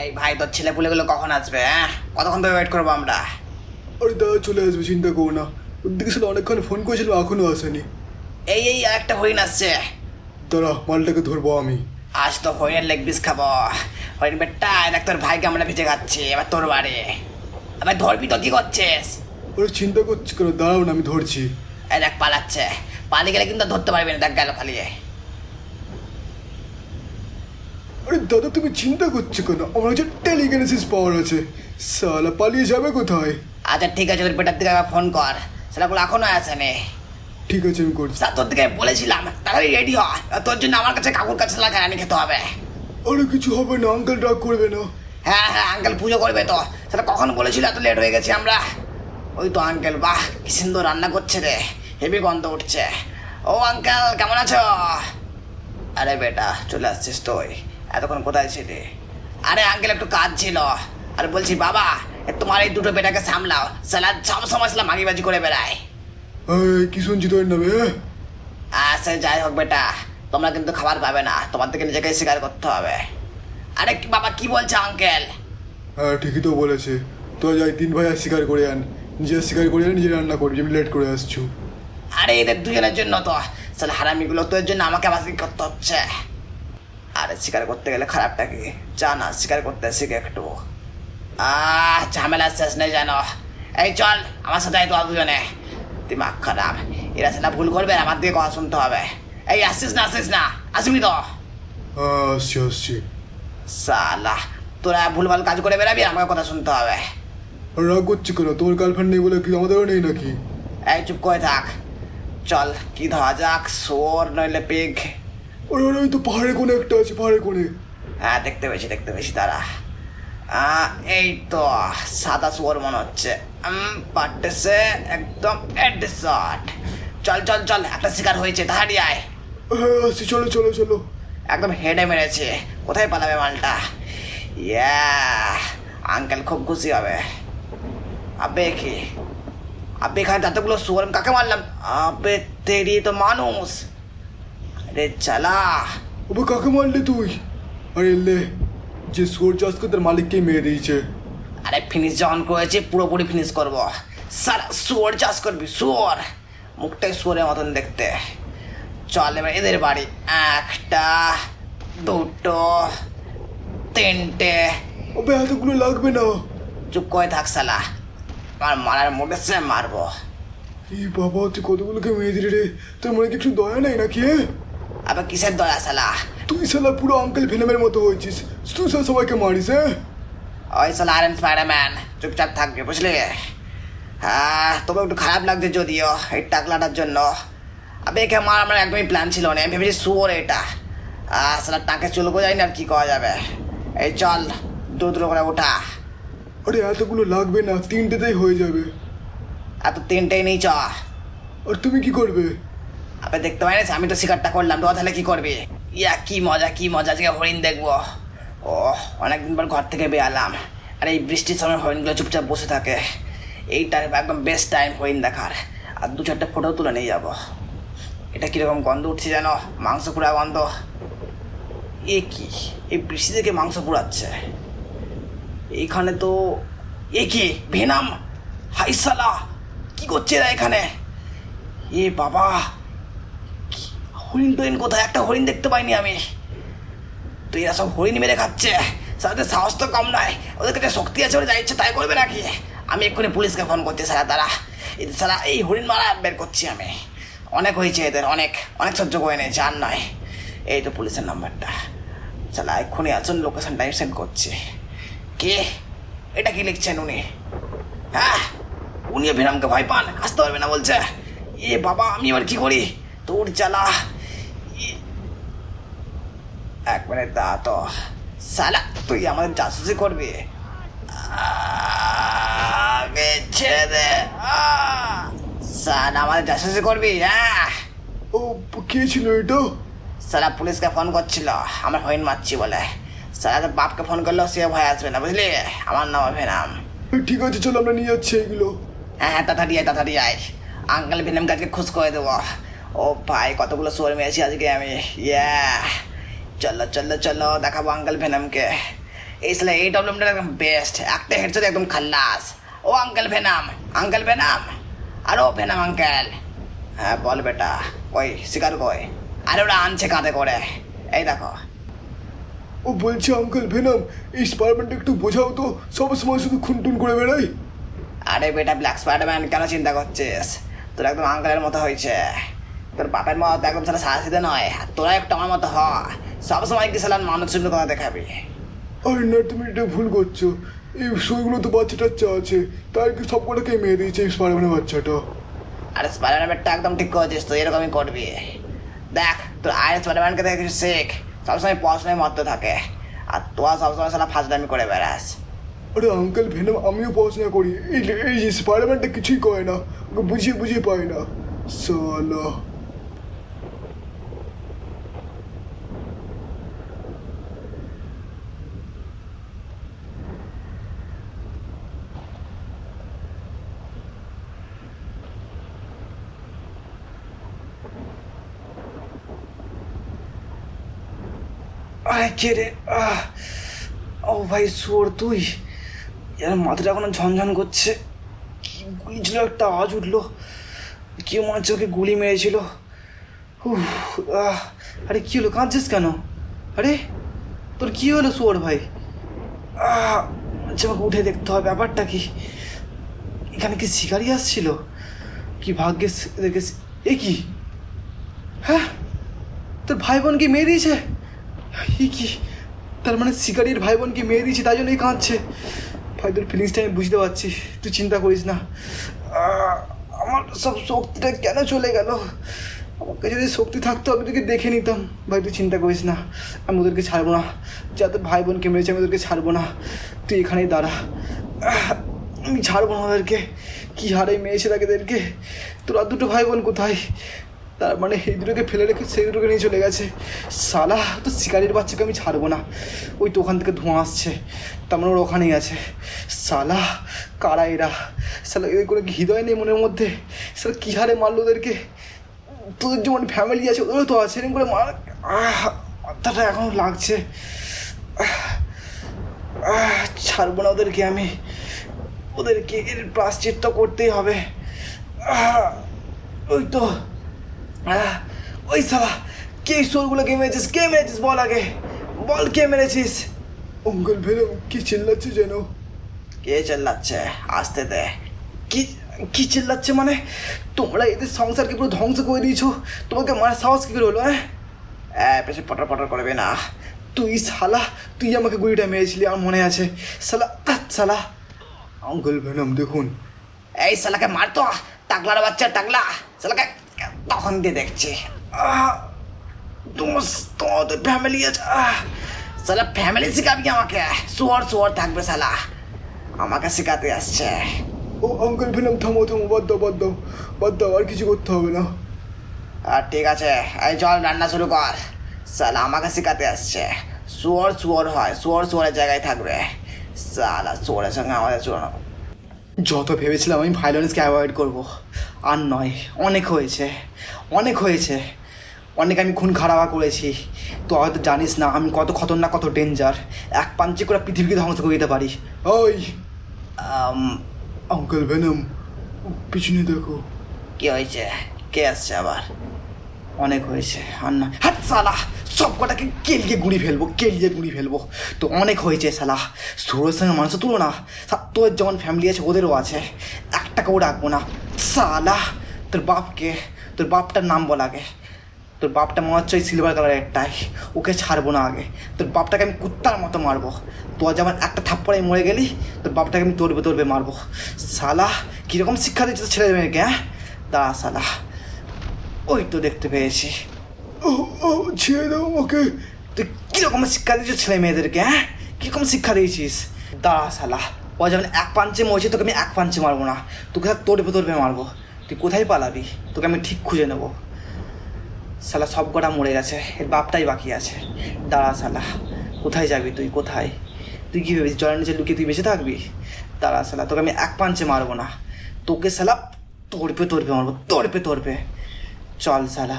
এই ভাই তোর ছেলে পুলেগুলো কখন আসবে হ্যাঁ? কতক্ষণ ধরে ওয়েট করব আমরা? আরে দাদা চলে আসবে চিন্তা করো না। ওর দিকে সাথে অনেকক্ষণ ফোন করেছিল এখনও আসেনি। এই এই একটা হরিণ আসছে। দাঁড়া মালটাকে ধরবো আমি। আজ তো হরিণের লেগ পিস খাব। হরিণ বেটটা দেখ তোর ভাইকে আমরা ভেজে খাচ্ছি এবার তোর বাড়ি। এবার ধরবি তো কি করছিস? ওরা চিন্তা করছি কেন? দাঁড়াও না আমি ধরছি। এই দেখ পালাচ্ছে। পালিয়ে গেলে কিন্তু ধরতে পারবি না দেখ গেল পালিয়ে। আরে দাদা তুমি চিন্তা করছ কেন? আমার কাছে টেলিগেনেসিস পাওয়ার আছে। সালা পালিয়ে যাবে কোথায়? আচ্ছা ঠিক আছে তোর পেটার দিকে আবার ফোন কর সেটাগুলো এখনও আসেনি ঠিক আছে আমি করছি। স্যার তোর দিকে বলেছিলাম তাড়াতাড়ি রেডি হ। তোর জন্য আমার কাছে কাকুর কাছে সালা কেরানি খেতে হবে। আরে কিছু হবে না আঙ্কেল রাগ করবে না। হ্যাঁ হ্যাঁ আঙ্কেল পুজো করবে তো। সেটা কখন বলেছিল এত লেট হয়ে গেছি আমরা? ওই তো আঙ্কেল বাহ কি সুন্দর রান্না করছে রে। হেভি গন্ধ উঠছে। ও আঙ্কেল কেমন আছো? আরে বেটা চলে আসছিস তুই। এতক্ষণ কোথায় ছিলি? আরে আঙ্কেল একটু কাজ ছিল আর বলছি বাবা এ তোমার এই দুটো বেটাকে সামলাও। সালা সব সময় সালা মাগিবাজি করে বেড়ায়। কি শুনছি তোর নামে? আচ্ছা যাই হোক বেটা তোমরা কিন্তু খাবার পাবে না। তোমার থেকে নিজেকে স্বীকার করতে হবে। আরে কি- বাবা কি বলছে আঙ্কেল হ্যাঁ ঠিকই তো বলেছে। তো যাই তিন ভাই আর স্বীকার করে আন। নিজে স্বীকার করে আন নিজে রান্না করবি আমি লেট করে আসছু। আরে এদের দুজনের জন্য তো। তাহলে হারামিগুলো তোর জন্য আমাকে আবার করতে হচ্ছে? আরে শিকার করতে গেলে খারাপটা কি? যা না শিকার করতে শিখে একটু। আহ ঝামেলা শেষ নেই জানো এই চল আমার সাথে তো দুজনে। দিমাগ খারাপ। এরা সেটা ভুল করবে আমার দিকে কথা শুনতে হবে। এই আসছিস না আসছিস না। আসবি তো? আসছি আসছি। সালা তোরা ভুলভাল কাজ করে বেরাবি আমাকে কথা শুনতে হবে। রাগ করছি কেন? তোমার গার্লফ্রেন্ড নেই বলে কি আমাদেরও নেই নাকি? এই চুপ করে থাক। চল কি ধরা যাক সোর নইলে পিগ ওরে ওরে ওই তো পাহাড়ের কোণে একটা আছে পাহাড়ের কোণে। হ্যাঁ দেখতে পেয়েছি দেখতে পেয়েছি তারা এই তো সাদা শুয়োর মনে হচ্ছে। উম, পাটতেছে একদম এডশট চল চল চল একটা শিকার হয়েছে তাহারি আয়। হ্যাঁ চলো চলো চলো। একদম হেডে মেরেছে। কোথায় পালাবে মালটা? ইয়া আঙ্কেল খুব খুশি হবে। আবে কি? আবে এখানে যতগুলো শুয়োর কাকে মারলাম? আবে তেরি তো মানুষ। আরে চালা ওবে কাকে মারলি তুই আরে লে যে সোর করে তার মালিককেই মেরে দিয়েছে আরে ফিনিশ যখন করেছে পুরোপুরি ফিনিশ করব সারা শুয়োর চাষ করবি শুয়োর মুখটাই শুয়োরের মতন দেখতে চল এবার এদের বাড়ি একটা দুটো তিনটে ওবে এতগুলো লাগবে না চুপ করে থাক সালা আর মারার মুডে সে মারবো এই বাবা তুই কতগুলোকে মেরে দিলি রে তোর মনে কি একটু দয়া নেই নাকি হ্যাঁ আবার কিসের দয়া সালা? তুই শালা পুরো আঙ্কেল ফিল্মের মতো হয়েছিস। তুই শালা সবাইকে মারিস হ্যাঁ? ওই সালা আয়রন স্পাইডারম্যান চুপচাপ থাকবে বুঝলি? হ্যাঁ তবে একটু খারাপ লাগছে যদিও এই টাকলাটার জন্য। আবে একে আমার আমার একদমই প্ল্যান ছিল না আমি ভেবেছি শুয়োর এটা। আহ সালা টাকে চুলকো যাই না আর কি করা যাবে। এই চল দূর দূর করে ওঠা আরে এতগুলো লাগবে না তিনটেতেই হয়ে যাবে। এত তিনটেই নেই চ। আর তুমি কি করবে? আপনি দেখতে পাই আমি তো শিকারটা করলাম তো তাহলে কি করবি? ইয়া, কি মজা কি মজা, আজকে হরিণ দেখব। ও অনেকদিন পর ঘর থেকে বেরালাম। আর এই বৃষ্টির সময় হরিণগুলো চুপচাপ বসে থাকে। এইটা একদম বেস্ট টাইম হরিণ দেখার। আর দু চারটে ফটো তুলে নিয়ে যাব। এটা কীরকম গন্ধ উঠছে যেন? মাংস পোড়া গন্ধ। এ কি? এই বৃষ্টি থেকে মাংস পোড়াচ্ছে। এইখানে তো এ কি? ভেনাম? হাইসালা কি করছে এরা এখানে? এ বাবা! হরিণ টরিণ কোথায়? একটা হরিণ দেখতে পাইনি আমি। তো এরা সব হরিণ মেরে খাচ্ছে। সাথে সাহস তো কম নয় ওদের কাছে শক্তি আছে ওরা যা তাই করবে নাকি? আমি এক্ষুনি পুলিশকে ফোন করছি সারা তারা। সারা এই হরিণ মারা বের করছি আমি। অনেক হয়েছে এদের, অনেক। অনেক সহ্য করে নিয়েছে, আর নয়। এই তো পুলিশের নাম্বারটা। চালা, এক্ষুনি আসুন লোকেশনটা সেন্ড করছি। কে? এটা কি লিখছেন উনি? হ্যাঁ? উনিও ভিরামকে ভয় পান। আসতে পারবে না বলছে। এ বাবা, আমি এবার কি করি? তোর ই- এক মিনিট দা তো। সালা তুই আমাদের জাসুসি করবি? ছেড়ে! সালা আমাদের জাসুসি করবি? হ্যাঁ। ও কে ছিল এটা? সালা পুলিশকে ফোন করছিল। আমার হইন মারছি বলে। সালা তোর বাপকে ফোন করলেও সে ভয় আসবে না বুঝলি? আমার নাম ভেনাম ঠিক আছে চলো আমরা নিয়ে যাচ্ছি এগুলো। হ্যাঁ হ্যাঁ তাড়াতাড়ি আয় তাড়াতাড়ি আয়। আঙ্কেল ভেনাম কাজকে খুশ করে দেবো। ও ভাই কতগুলো সোর মেরেছি আজকে আমি। ইয়া চলো চলো চলো দেখাবো আঙ্কেল ভেনামকে এই সালে এই ডব্লিউমটা একদম বেস্ট একটা হেডসেট একদম খাল্লাস। ও আঙ্কেল ভেনাম আঙ্কেল ভেনাম আর ও ভেনাম আঙ্কেল হ্যাঁ বল বেটা ওই শিকার কই? আরে ওরা আনছে কাঁধে করে। এই দেখো। ও বলছে আঙ্কেল ভেনাম এই স্পাইডারম্যানটা একটু বোঝাও তো সব সময় শুধু খুনটুন করে বেড়াই আরে বেটা ব্ল্যাক স্পাইডারম্যান কেন চিন্তা করছিস? তোর একদম আঙ্কেলের মতো হয়েছে। তোর বাপের মতো একদম সারা সাহসিতে নয় তোরা একটু আমার মতো হ। সবসময় কি সালান মানুষ শুনে কথা দেখাবি? আরে না তুমি এটা ভুল করছ। এই সইগুলো তো বাচ্চা টাচ্চা আছে। তাই কি সব কটাকে মেরে দিয়েছে এই স্পাইডারম্যানের বাচ্চাটা? আরে স্পাইডারম্যানটা একদম ঠিক করেছিস তো এরকমই করবি। দেখ তোর আয় স্পাইডারম্যানকে দেখে কিছু শেখ। সবসময় পড়াশোনায় মরতে থাকে। আর তোরা সবসময় সালা ফাজলামি করে বেড়াস। আরে আঙ্কেল ভেনাম আমিও পড়াশোনা করি। এই এই যে স্পাইডারম্যানটা কিছুই করে না। ওকে বুঝিয়ে বুঝিয়ে পাই না। সালা। আয় কে রে? আহ। ও ভাই সোর তুই। এর মাথাটা এখনও ঝনঝন করছে। কি গুলি ছিল একটা? আওয়াজ উঠল। কি মনে হচ্ছে ওকে গুলি মেরেছিল। আহ, আরে কি হলো? কাঁদছিস কেন? আরে তোর কি হলো সোর ভাই? আহ, আচ্ছা আমাকে উঠে দেখতে হবে। ব্যাপারটা কি? এখানে কি শিকারি আসছিল? কি ভাগ্যেস এদেরকে এ কি? হ্যাঁ? তোর ভাই বোনকে মেরে দিয়েছে? এ কি? তার মানে শিকারির ভাই বোনকে মেরে দিয়েছে, তাই জন্যই কাঁদছে। ভাই তোর ফিলিংসটা আমি বুঝতে পারছি। তুই চিন্তা করিস না। আমার সব শক্তিটা কেন চলে গেল? আমার কাছে যদি শক্তি থাকতো, আমি তোকে দেখে নিতাম। ভাই, তুই চিন্তা করিস না। আমি ওদেরকে ছাড়বো না। যাতে ভাই বোনকে মেরেছে, আমি ওদেরকে ছাড়বো না। তুই এখানেই দাঁড়া। আমি ছাড়বো না ওদেরকে। কী হারে মেয়েছে তাদেরকে তোরা দুটো ভাই বোন কোথায়? তার মানে এই দুটোকে ফেলে রেখে সেই দুটোকে নিয়ে চলে গেছে। সালা তো শিকারির বাচ্চাকে আমি ছাড়বো না। ওই তো ওখান থেকে ধোঁয়া আসছে। তার মানে ওর ওখানেই আছে। সালা কারা এরা? সালা এদের করে হৃদয় নেই মনের মধ্যে। সালা কী হারে মারলো ওদেরকে? তোদের যেমন ফ্যামিলি আছে, ওদেরও তো আছে। এরকম করে মার আহ মাথাটা এখনও লাগছে। ছাড়বো না ওদেরকে আমি। ওদেরকে এর প্রাশ্চিত্য করতেই হবে। ওই তো ওই সালা কে সোরগুলোকে মেরেছিস কে মেরেছিস বল আগে। বল কে মেরেছিস। অঙ্কল ভেনাম কি চিল্লাচ্ছে যেন? কে চেল্লাচ্ছে? আসতে দে। কি কি চিল্লাচ্ছে মানে? তোমরা এদের সংসারকে পুরো ধ্বংস করে দিয়েছ। তোমাকে মার সাহস কী করে হলো হ্যাঁ? হ্যাঁ পেছনে পটর পটর করবে না। তুই শালা তুই আমাকে গুলিটা মেরেছিলি আমার মনে আছে। শালা ধ্যাৎ শালা। আঙ্কেল ভেনাম দেখুন। এই শালাকে মারতো টাকলার বাচ্চা টাকলা। শালাকে তখন দিয়ে দেখছি। আহ, তোমার তোমাদের ফ্যামিলি আছে। আহ, শালা ফ্যামিলি শেখাবি আমাকে। শুয়ার শুয়ার থাকবে শালা। আমাকে শেখাতে আসছে। ও আঙ্কেল ভেনাম থামো থামো বাদ দাও বাদ দাও বাদ দাও আর কিছু করতে হবে না। আর ঠিক আছে এই চল রান্না শুরু কর। শালা আমাকে শেখাতে আসছে। শুয়োর শুয়োর হয় শুয়োর শুয়োরের জায়গায় থাকবে। শালা শুয়োরের সঙ্গে আমাদের চুয়ানো যত ভেবেছিলাম আমি ভাইলেন্সকে অ্যাভয়েড করব আর নয় অনেক হয়েছে। অনেক হয়েছে। অনেক আমি খুন খারাপা করেছি। তো হয়তো জানিস না আমি কত খতরনাক কত ডেঞ্জার এক পাঞ্চে করে পৃথিবীকে ধ্বংস করে দিতে পারি। ওই! আঙ্কেল ভেনাম পিছনে দেখো। কি হয়েছে? কে আসছে আবার? অনেক হয়েছে আর না। হাট সালা! সব কটাকে কেলিয়ে গুঁড়ি ফেলব কেলিয়ে গুঁড়ি ফেলব। তো অনেক হয়েছে সালা। সুরের সঙ্গে মানুষের তুলো না। সা- তোর যেমন ফ্যামিলি আছে ওদেরও আছে। একটাকেও রাখব না। সালা! তোর বাপকে তোর বাপটার নাম বল আগে। তোর বাপটা মনে হচ্ছে ওই সিলভার কালারের একটাই ওকে ছাড়বো না আগে। তোর বাপটাকে আমি কুত্তার মতো মারবো। তোর যেমন একটা থাপ্পড়ে মরে গেলি, তোর বাপটাকে আমি তোরবে তোরবে মারবো। সালা কীরকম শিক্ষা দিচ্ছে ছেলে মেয়েকে হ্যাঁ? দাঁড়া সালা ওই তো দেখতে পেয়েছি। ও ও, ছেড়ে দাও আমাকে। তুই কীরকম শিক্ষা দিয়েছিস ছেলে মেয়েদেরকে হ্যাঁ? কীরকম শিক্ষা দিয়েছিস? দাঁড়া সালা ও যেমন এক পাঞ্চে মরেছে, তোকে আমি এক পাঞ্চে মারবো না। তোকে আর ভেতর মারবো। তুই কোথায় পালাবি? তোকে আমি ঠিক খুঁজে নেব। সালা সব কটা মরে গেছে। এর বাপটাই বাকি আছে। দাঁড়া সালা কোথায় যাবি তুই? কোথায়? তুই কী ভেবেছিস জলের নিচে লুকিয়ে তুই বেঁচে থাকবি? দাঁড়া সালা তোকে আমি এক পাঞ্চে মারবো না। তোকে সালা তোড়পে তোড়পে মারবো, তোড়পে তোড়পে। চল সালা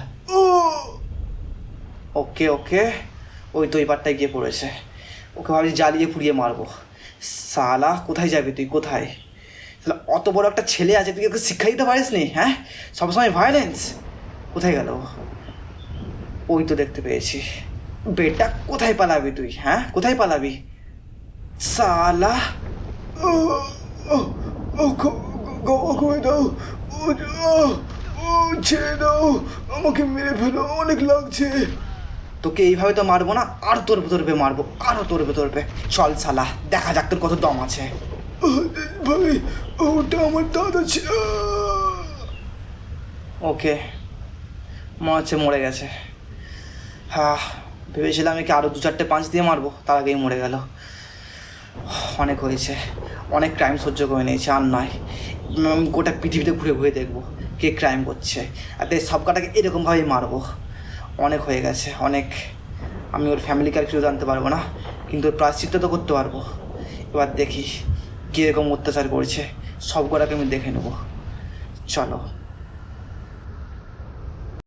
ওকে ওকে। ওই তো এই পারটায় গিয়ে পড়েছে। ওকে ভাবছি জ্বালিয়ে পুড়িয়ে মারবো। সালা কোথায় যাবি তুই? কোথায়? তাহলে অত বড় একটা ছেলে আছে, তুই ওকে শিক্ষা দিতে পারিস নি? হ্যাঁ? সবসময় ভায়োলেন্স কোথায় গেল? ওই তো দেখতে পেয়েছি। বেটা, কোথায় পালাবি তুই হ্যাঁ? কোথায় পালাবি? সালা! আমাকে মেরে ফেলো, অনেক লাগছে। তোকে এইভাবে তো মারবো না, আর তোর তোরবে মারবো আরও তোর তোরবে চল সালা, দেখা যাক তোর কত দম আছে। ভাই ওটা আমার দাদা ছিল। ওকে, মনে হচ্ছে মরে গেছে। হ্যাঁ ভেবেছিলাম একে আরও দু চারটে পাঁচ দিয়ে মারবো, তার আগেই মরে গেল। অনেক হয়েছে, অনেক ক্রাইম সহ্য করে নিয়েছে, আর নয় গোটা পৃথিবীতে ঘুরে ঘুরে দেখব কে ক্রাইম করছে। আর তাই সব কটাকে এরকমভাবেই মারবো। অনেক হয়ে গেছে, অনেক। আমি ওর ফ্যামিলিকে আর কিছু জানতে পারব না, কিন্তু ওর প্রায়শ্চিত্ত তো করতে পারব। এবার দেখি। কীরকম অত্যাচার করছে সব কটাকে আমি দেখে নেব। চলো।